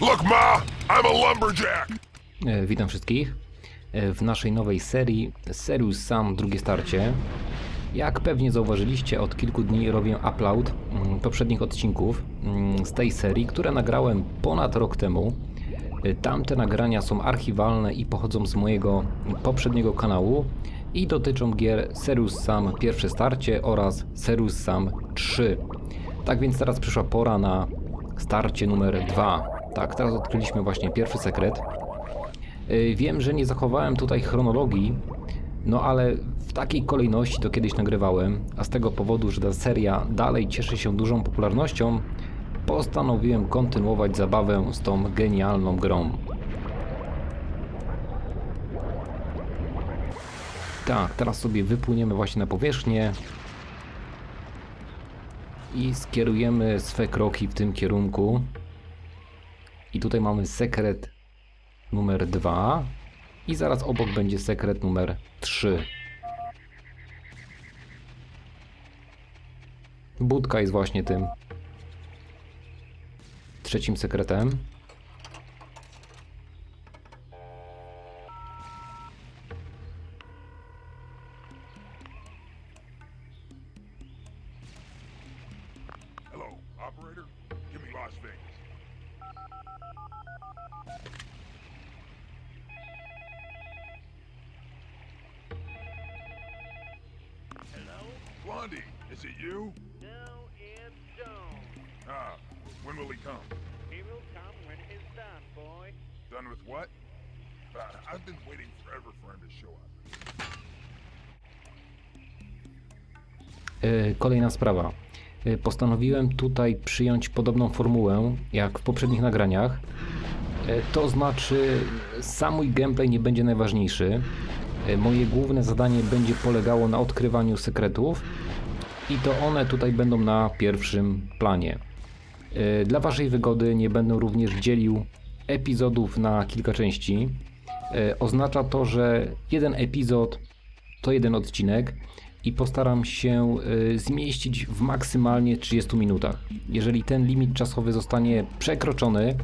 Look, Ma, I'm a lumberjack. E, Witam wszystkich e, w naszej nowej serii Serious Sam drugie starcie. Jak pewnie zauważyliście, od kilku dni robię upload mm, poprzednich odcinków mm, z tej serii, które nagrałem ponad rok temu. E, Tamte nagrania są archiwalne i pochodzą z mojego poprzedniego kanału i dotyczą gier Serious Sam pierwsze starcie oraz Serious Sam 3. Tak więc teraz przyszła pora na starcie numer 2. Tak, teraz odkryliśmy właśnie pierwszy sekret. Y, Wiem, że nie zachowałem tutaj chronologii, no ale w takiej kolejności to kiedyś nagrywałem, a z tego powodu, że ta seria dalej cieszy się dużą popularnością, postanowiłem kontynuować zabawę z tą genialną grą. Tak, teraz sobie wypłyniemy właśnie na powierzchnię i skierujemy swe kroki w tym kierunku. I tutaj mamy sekret numer 2 i zaraz obok będzie sekret numer 3. Budka jest właśnie tym trzecim sekretem. Blondie, is it you? No, it's Jones. Ah, when will he come? He will come when he's done, boy. Done with what? Uh, I've been waiting forever for him to show up. Yy, Kolejna sprawa. Yy, Postanowiłem tutaj przyjąć podobną formułę jak w poprzednich nagraniach. Yy, To znaczy, sam mój gameplay nie będzie najważniejszy. Yy, Moje główne zadanie będzie polegało na odkrywaniu sekretów i to one tutaj będą na pierwszym planie. Yy, Dla Waszej wygody nie będę również dzielił epizodów na kilka części. Yy, Oznacza to, że jeden epizod to jeden odcinek i postaram się y, zmieścić w maksymalnie 30 minutach. Jeżeli ten limit czasowy zostanie przekroczony,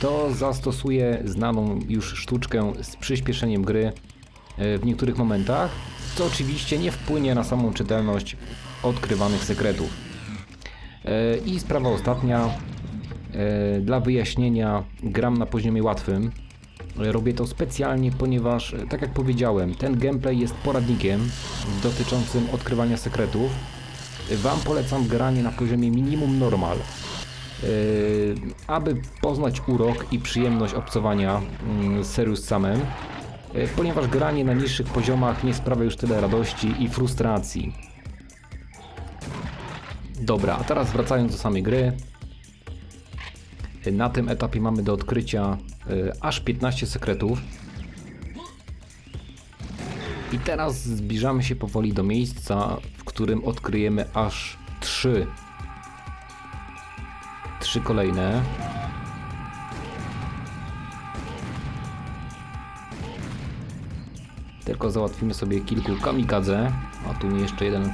to zastosuję znaną już sztuczkę z przyspieszeniem gry w niektórych momentach, co oczywiście nie wpłynie na samą czytelność odkrywanych sekretów. Y, I sprawa ostatnia. Y, Dla wyjaśnienia gram na poziomie łatwym. Robię to specjalnie, ponieważ, e, tak jak powiedziałem, ten gameplay jest poradnikiem dotyczącym odkrywania sekretów. Wam polecam granie na poziomie minimum normal, aby poznać urok i przyjemność obcowania mm, z Serious Samem, ponieważ granie na niższych poziomach nie sprawia już tyle radości i frustracji. Dobra, a teraz wracając do samej gry. Na tym etapie mamy do odkrycia y, aż 15 sekretów. I teraz zbliżamy się powoli do miejsca, w którym odkryjemy aż 3. 3 kolejne. Tylko załatwimy sobie kilku kamikadze. A tu mnie jeszcze jeden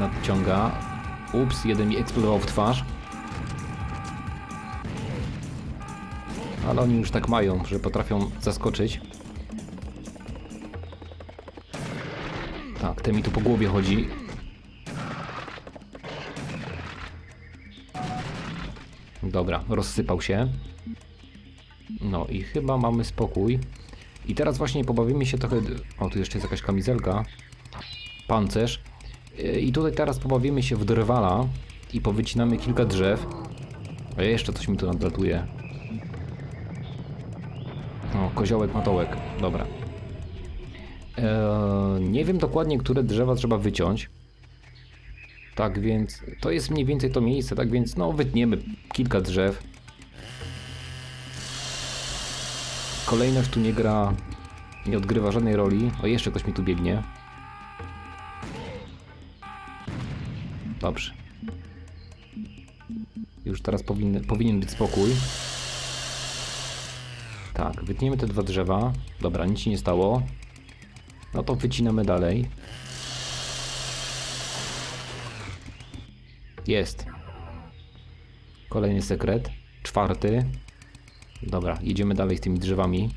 nadciąga. Ups, jeden mi eksplodował w twarz. Ale oni już tak mają, że potrafią zaskoczyć. Tak, ten mi tu po głowie chodzi. Dobra, rozsypał się. No i chyba mamy spokój. I teraz właśnie pobawimy się trochę... O, tu jeszcze jest jakaś kamizelka. Pancerz. Yy, I tutaj teraz pobawimy się w drwala i powycinamy kilka drzew. A jeszcze coś mi tu nadlatuje. O, koziołek, matołek. Dobra. Eee, nie wiem dokładnie, które drzewa trzeba wyciąć. Tak więc to jest mniej więcej to miejsce, tak więc no wytniemy kilka drzew. Kolejność tu nie gra, nie odgrywa żadnej roli. O, jeszcze ktoś mi tu biegnie. Dobrze. Już teraz powinny, powinien być spokój. Tak, wytniemy te dwa drzewa. Dobra, nic się nie stało. No to wycinamy dalej. Jest. Kolejny sekret. czwarty. Dobra, jedziemy dalej tymi drzewami.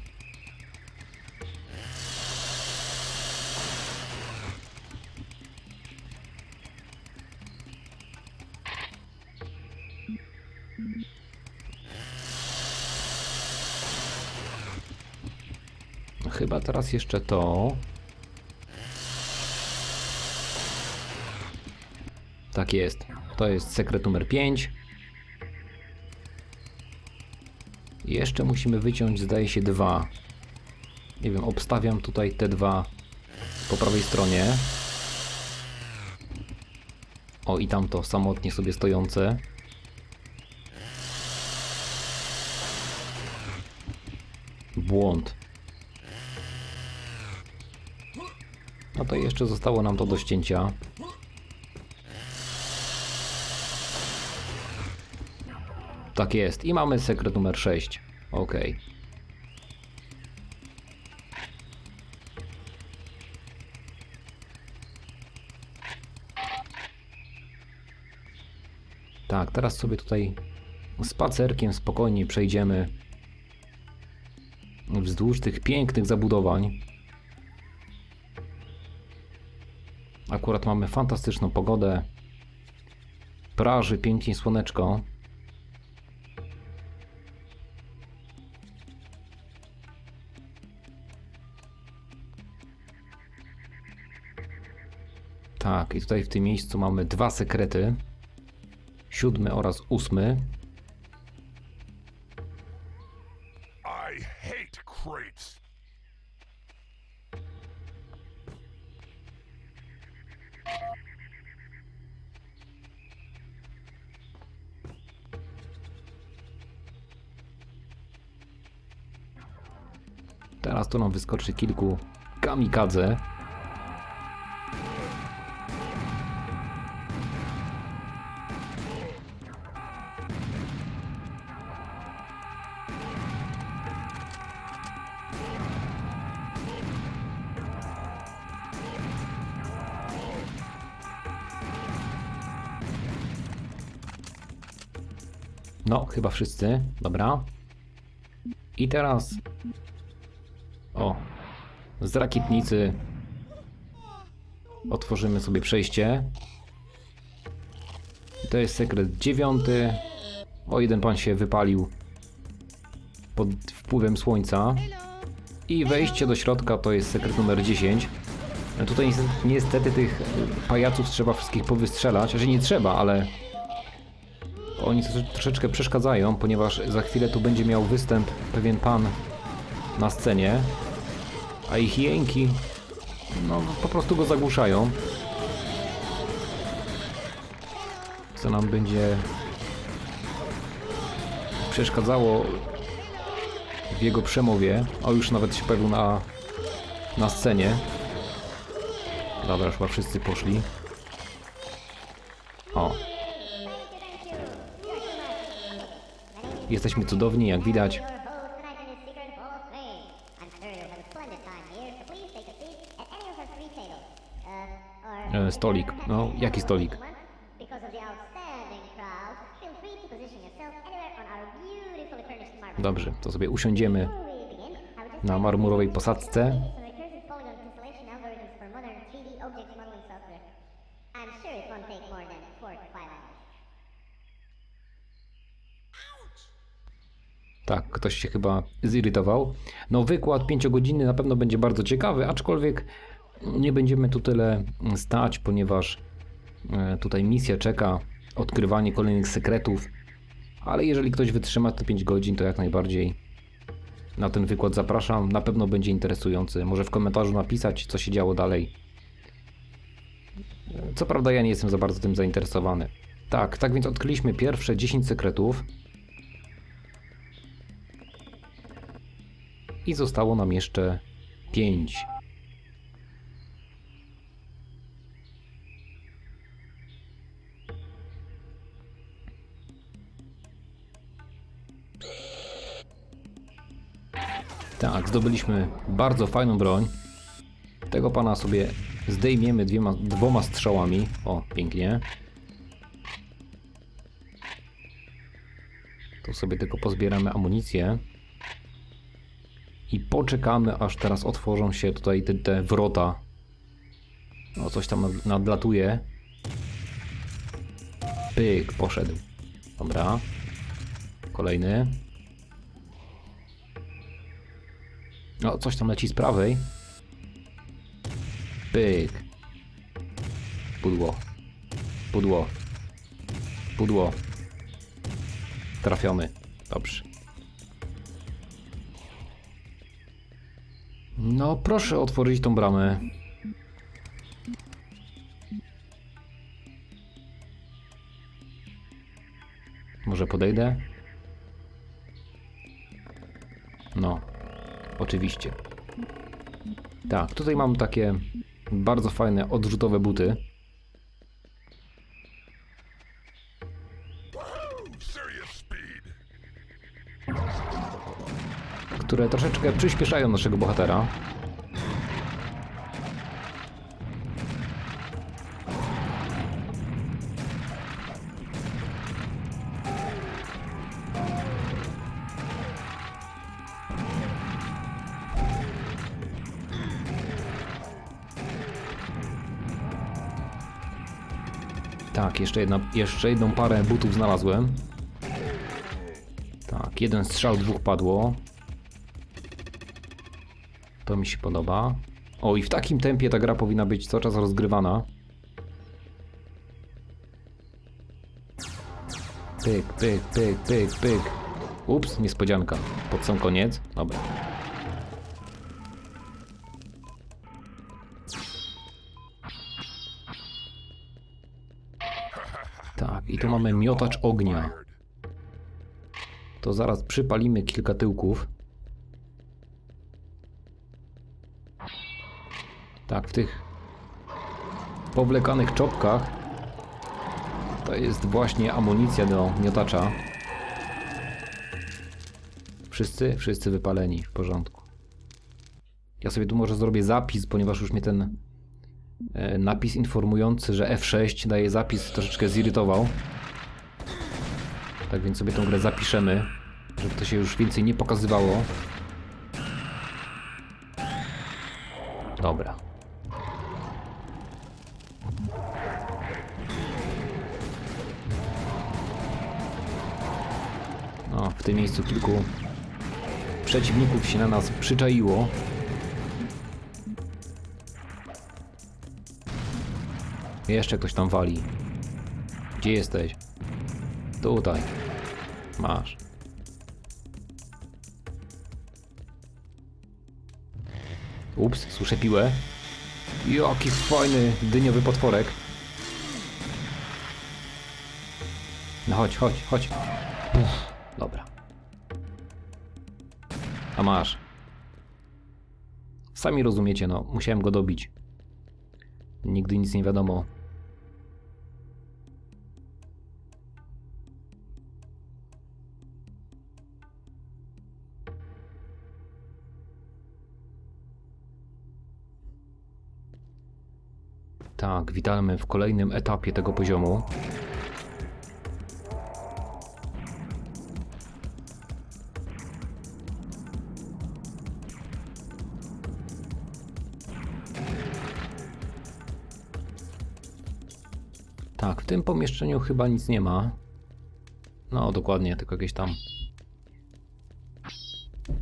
Chyba teraz jeszcze to. Tak jest. To jest sekret numer 5. Jeszcze musimy wyciąć, zdaje się, dwa. Nie wiem, obstawiam tutaj te dwa po prawej stronie. O, i tamto samotnie sobie stojące. Błąd. No to jeszcze zostało nam to do ścięcia. Tak jest. I mamy sekret numer 6. Ok. Tak, teraz sobie tutaj spacerkiem spokojnie przejdziemy wzdłuż tych pięknych zabudowań. Akurat mamy fantastyczną pogodę. Praży pięknie słoneczko. Tak, i tutaj w tym miejscu mamy dwa sekrety. Siódmy oraz ósmy. I hate crates. Teraz tu nam wyskoczy kilku kamikadze. Chyba wszyscy. Dobra. I teraz o, z rakietnicy otworzymy sobie przejście. To jest sekret dziewiąty. O, jeden pan się wypalił pod wpływem słońca. I wejście do środka to jest sekret numer 10. No Tutaj niestety, tych pajaców trzeba wszystkich powystrzelać. Że nie trzeba, ale oni trosze- troszeczkę przeszkadzają, ponieważ za chwilę tu będzie miał występ pewien pan na scenie, a ich jęki no po prostu go zagłuszają. Co nam będzie przeszkadzało w jego przemowie. O, już nawet się pojawił na, na scenie. Dobra, chyba wszyscy poszli. O. Jesteśmy cudowni, jak widać. E, stolik. No, jaki stolik? Dobrze, to sobie usiądziemy na marmurowej posadzce. Ktoś się chyba zirytował. No, wykład 5-godzinny na pewno będzie bardzo ciekawy, aczkolwiek nie będziemy tu tyle stać, ponieważ e, tutaj misja czeka, odkrywanie kolejnych sekretów. Ale jeżeli ktoś wytrzyma te 5 godzin, to jak najbardziej na ten wykład zapraszam. Na pewno będzie interesujący. Może w komentarzu napisać, co się działo dalej. Co prawda, ja nie jestem za bardzo tym zainteresowany. Tak, tak więc odkryliśmy pierwsze 10 sekretów. I zostało nam jeszcze 5. Tak, zdobyliśmy bardzo fajną broń. Tego pana sobie zdejmiemy dwiema, dwoma strzałami. O, pięknie. To sobie tylko pozbieramy amunicję. I poczekamy, aż teraz otworzą się tutaj te, te wrota. No, coś tam nad- nadlatuje. Pyk, poszedł. Dobra. Kolejny. O, coś tam leci z prawej. Pyk. Pudło. Pudło. Pudło. Trafiony. Dobrze. No, proszę otworzyć tą bramę. Może podejdę? No, oczywiście. Tak, tutaj mam takie bardzo fajne odrzutowe buty. Które troszeczkę przyspieszają naszego bohatera. Tak, jeszcze, jedna, jeszcze jedną parę butów znalazłem. Tak, jeden strzał, dwóch padło. To mi się podoba. O, i w takim tempie ta gra powinna być cały czas rozgrywana. Pyk, pyk, pyk, pyk, pyk. Ups, niespodzianka. Pod sam koniec. Dobra. Tak, i tu mamy miotacz ognia. To zaraz przypalimy kilka tyłków. Tak, w tych powlekanych czopkach to jest właśnie amunicja do miotacza. Wszyscy? Wszyscy wypaleni, w porządku. Ja sobie tu może zrobię zapis, ponieważ już mnie ten e, napis informujący, że F6 daje zapis troszeczkę zirytował. Tak więc sobie tą grę zapiszemy, żeby to się już więcej nie pokazywało. Dobra. Tym miejscu kilku przeciwników się na nas przyczaiło. Jeszcze ktoś tam wali. Gdzie jesteś? Tutaj. Masz. Ups, słyszę piłę. Jaki fajny dyniowy potworek. No chodź, chodź, chodź. A masz. Sami rozumiecie, no. Musiałem go dobić. Nigdy nic nie wiadomo. Tak, witamy w kolejnym etapie tego poziomu. Tym pomieszczeniu chyba nic nie ma. No, dokładnie, tylko jakieś tam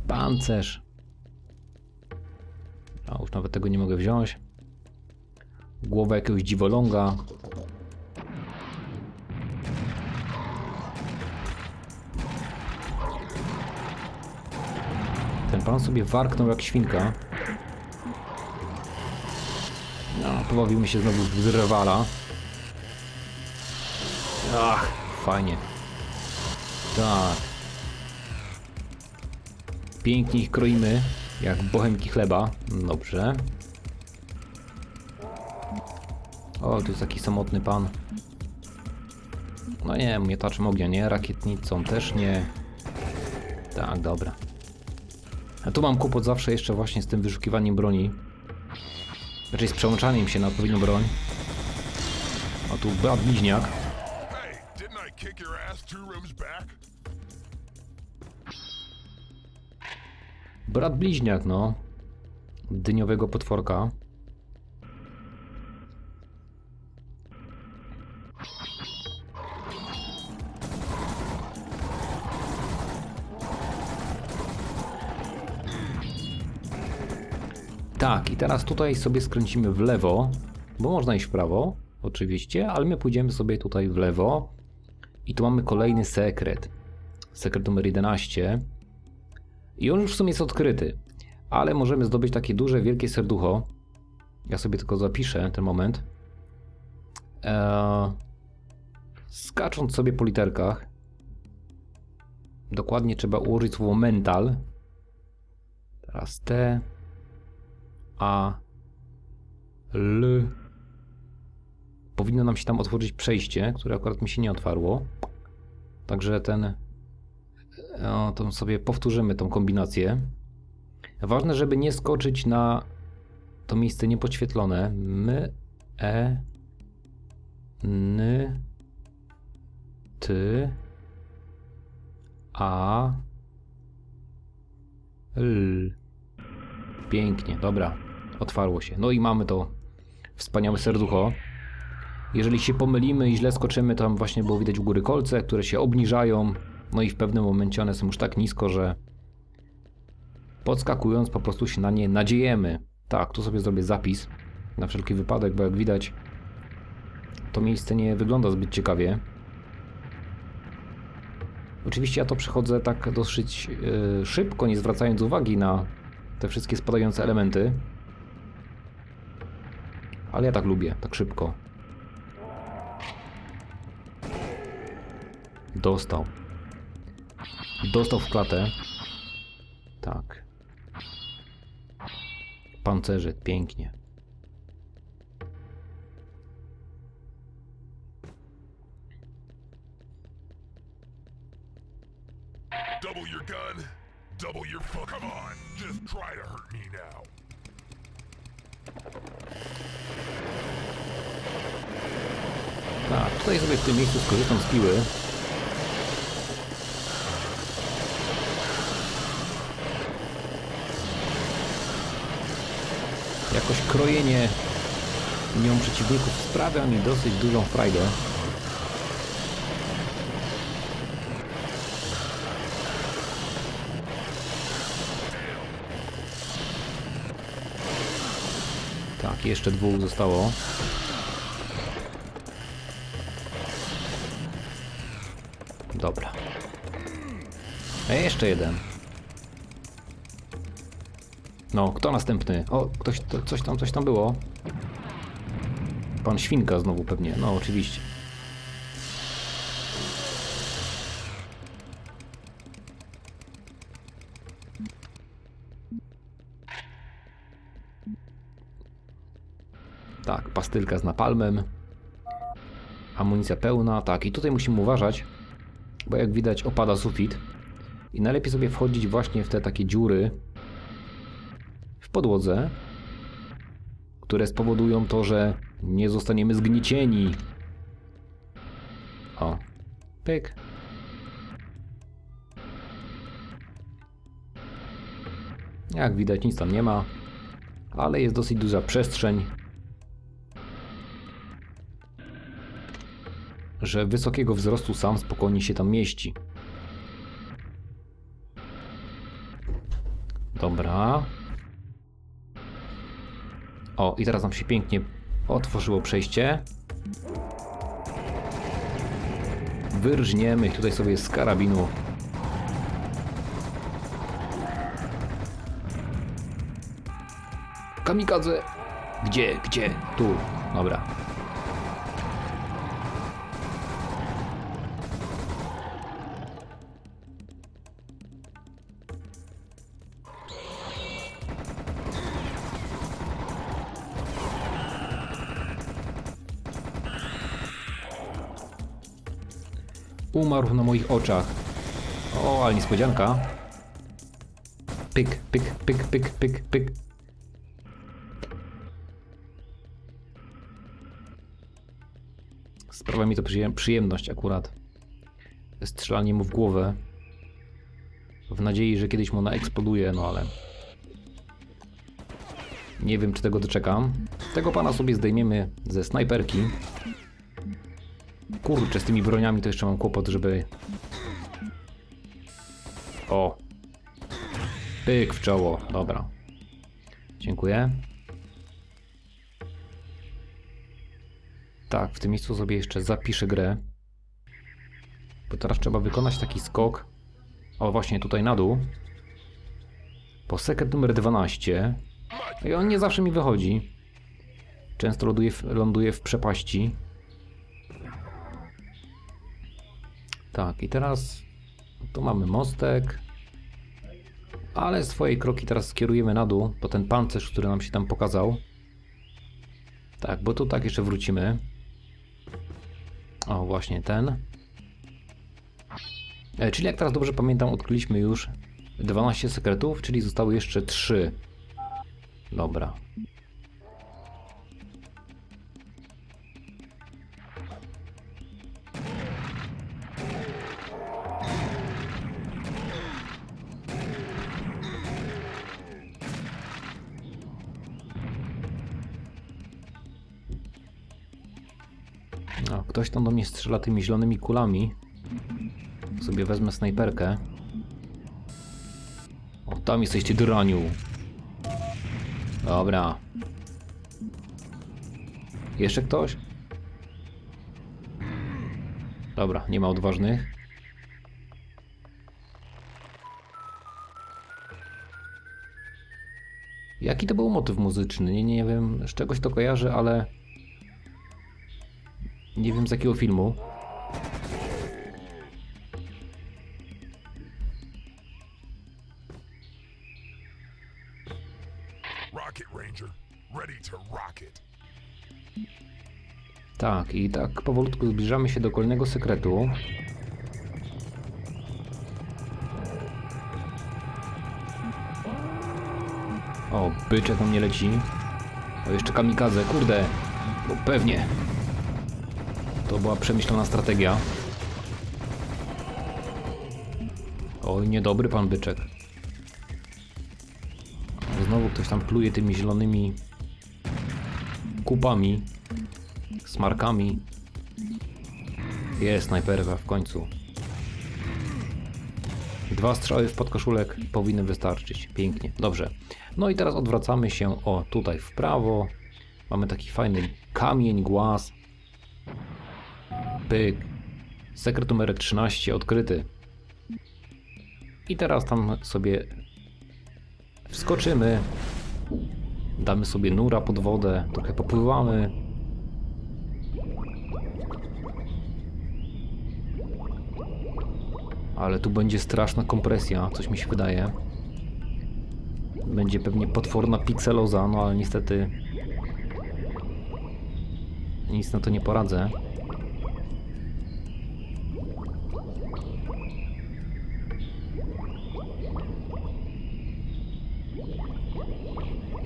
pancerz. A już nawet tego nie mogę wziąć. Głowę jakiegoś dziwoląga. Ten pan sobie warknął jak świnka. No, pobawił mi się znowu z rywala. Ach, fajnie. Tak. Pięknie ich kroimy, jak bochemki chleba. Dobrze. O, tu jest taki samotny pan. No nie, miotaczem ognia nie, rakietnicą też nie. Tak, dobra. A tu mam kłopot zawsze jeszcze właśnie z tym wyszukiwaniem broni. Raczej z przełączaniem się na odpowiednią broń. O, tu brat bliźniak. Brat bliźniak, no. Dyniowego potworka. Tak, i teraz tutaj sobie skręcimy w lewo, bo można iść w prawo, oczywiście, ale my pójdziemy sobie tutaj w lewo. I tu mamy kolejny sekret. Sekret numer 11. I on już w sumie jest odkryty, ale możemy zdobyć takie duże, wielkie serducho. Ja sobie tylko zapiszę ten moment. Eee, skacząc sobie po literkach, dokładnie trzeba ułożyć słowo mental. Teraz T, A, L. Powinno nam się tam otworzyć przejście, które akurat mi się nie otwarło. Także ten o, to sobie powtórzymy tą kombinację. Ważne, żeby nie skoczyć na to miejsce niepodświetlone. My, e, n, ty, a, l. Pięknie, dobra. Otwarło się. No i mamy to wspaniałe serducho. Jeżeli się pomylimy i źle skoczymy, tam właśnie było widać u góry kolce, które się obniżają. No i w pewnym momencie one są już tak nisko, że podskakując po prostu się na nie nadziejemy. Tak, tu sobie zrobię zapis na wszelki wypadek, bo jak widać to miejsce nie wygląda zbyt ciekawie. Oczywiście ja to przechodzę tak dosyć yy, szybko, nie zwracając uwagi na te wszystkie spadające elementy. Ale ja tak lubię, tak szybko. Dostał. Dostał w klatę. Tak. Pancerzyk, pięknie. Double your gun, double your fuck. Come on, just try to hurt me now. Tak, tutaj sobie w tym miejscu skorzystam z piły. Krojenie nią przeciwników sprawia mi dosyć dużą frajdę. Tak, jeszcze dwóch zostało. Dobra. A jeszcze jeden. No, kto następny? O, ktoś, to, coś tam, coś tam było. Pan Świnka znowu pewnie. No, oczywiście. Tak, pastylka z napalmem. Amunicja pełna, tak. I tutaj musimy uważać, bo jak widać opada sufit. I najlepiej sobie wchodzić właśnie w te takie dziury podłodze, które spowodują to, że nie zostaniemy zgniecieni. O, pyk. Jak widać nic tam nie ma, ale jest dosyć duża przestrzeń, że wysokiego wzrostu sam spokojnie się tam mieści. Dobra. I teraz nam się pięknie otworzyło przejście. Wyrżniemy tutaj sobie z karabinu. Kamikadze! Gdzie? Gdzie? Tu. Dobra. Umarł na moich oczach. O, ale niespodzianka. Pyk, pyk, pyk, pyk, pyk, pyk. Sprawia mi to przyjem- przyjemność akurat. Strzelanie mu w głowę. w nadziei, że kiedyś mu ona eksploduje, no ale nie wiem, czy tego doczekam. Tego pana sobie zdejmiemy ze snajperki. Kurczę, z tymi broniami to jeszcze mam kłopot, żeby... O! Pyk w czoło, dobra. Dziękuję. Tak, w tym miejscu sobie jeszcze zapiszę grę. Bo teraz trzeba wykonać taki skok. O, właśnie tutaj na dół. Po sekret numer 12. I on nie zawsze mi wychodzi. Często ląduje w, ląduje w przepaści. Tak, i teraz tu mamy mostek. Ale swoje kroki teraz skierujemy na dół, po ten pancerz, który nam się tam pokazał. Tak, bo tu tak jeszcze wrócimy. O, właśnie ten. E, czyli jak teraz dobrze pamiętam, odkryliśmy już 12 sekretów, czyli zostały jeszcze 3. Dobra. Ktoś tam do mnie strzela tymi zielonymi kulami. Sobie wezmę snajperkę. O, tam jesteś ty draniu. Dobra. Jeszcze ktoś? Dobra, nie ma odważnych. Jaki to był motyw muzyczny? Nie, nie wiem, z czegoś to kojarzy, ale nie wiem z jakiego filmu. Tak, i tak powolutku zbliżamy się do kolejnego sekretu. O, byczek na mnie leci. O, jeszcze kamikadze, kurde. No, pewnie. To była przemyślana strategia. Oj, niedobry pan byczek. Znowu ktoś tam pluje tymi zielonymi kupami, smarkami. Jest snajperka w końcu. Dwa strzały w podkoszulek powinny wystarczyć. Pięknie, dobrze. No i teraz odwracamy się o tutaj w prawo. Mamy taki fajny kamień, głaz. Pyk. Sekret numerek 13 odkryty. I teraz tam sobie wskoczymy. Damy sobie nura pod wodę, trochę popływamy. Ale tu będzie straszna kompresja, coś mi się wydaje. Będzie pewnie potworna pikseloza, no ale niestety nic na to nie poradzę.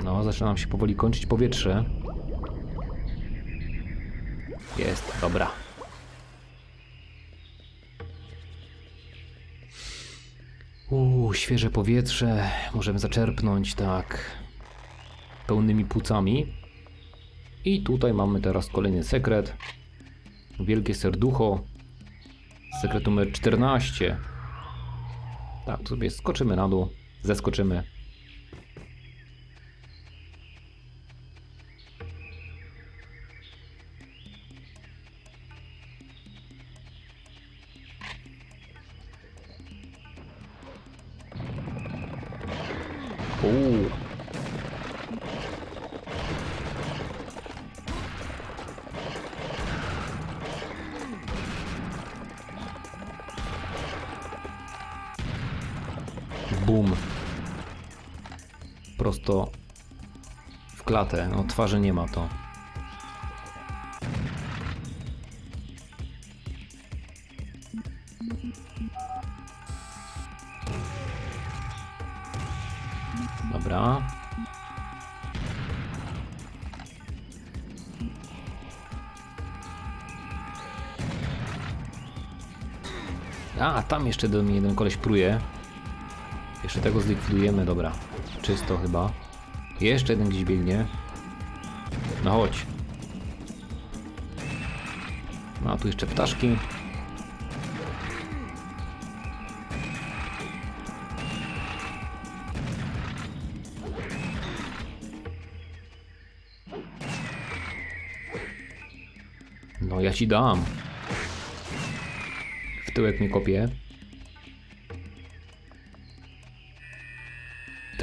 No, zaczyna nam się powoli kończyć powietrze. Jest, dobra. Uuu, świeże powietrze. Możemy zaczerpnąć tak pełnymi płucami. I tutaj mamy teraz kolejny sekret. Wielkie serducho. Sekret numer 14. Tak, sobie skoczymy na dół. Zeskoczymy. Bum. Prosto w klatę. No twarzy nie ma to. Dobra. A, tam jeszcze do mnie jeden koleś pruje. Jeszcze tego zlikwidujemy, dobra. Czysto chyba. Jeszcze jeden gdzieś biegnie. No chodź. No a tu jeszcze ptaszki. No ja ci dam. W tyłek mi kopie.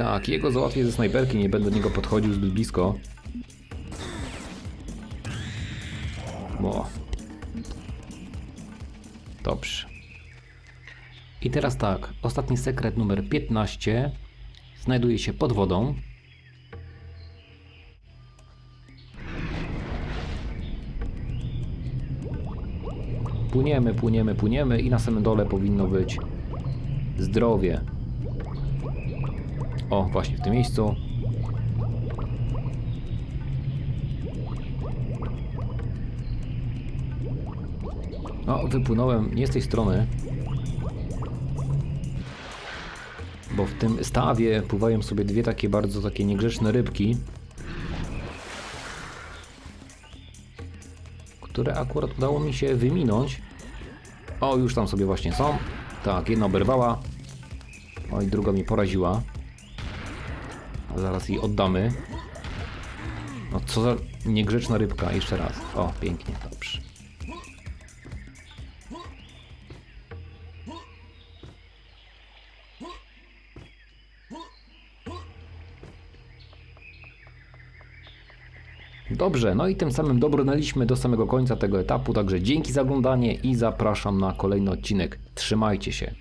Tak, jego załatwię ze snajperki, nie będę do niego podchodził zbyt blisko. O. Dobrze. I teraz tak, ostatni sekret numer 15 znajduje się pod wodą. Płyniemy, płyniemy, płyniemy i na samym dole powinno być zdrowie. O, właśnie w tym miejscu. O, wypłynąłem nie z tej strony. Bo w tym stawie pływają sobie dwie takie bardzo takie niegrzeczne rybki. Które akurat udało mi się wyminąć. O, już tam sobie właśnie są. Tak, jedna oberwała. O, i druga mnie poraziła. Zaraz jej oddamy. No co za niegrzeczna rybka, jeszcze raz. O, pięknie, dobrze. Dobrze, no i tym samym dobrnęliśmy do samego końca tego etapu, także dzięki za oglądanie i zapraszam na kolejny odcinek. Trzymajcie się.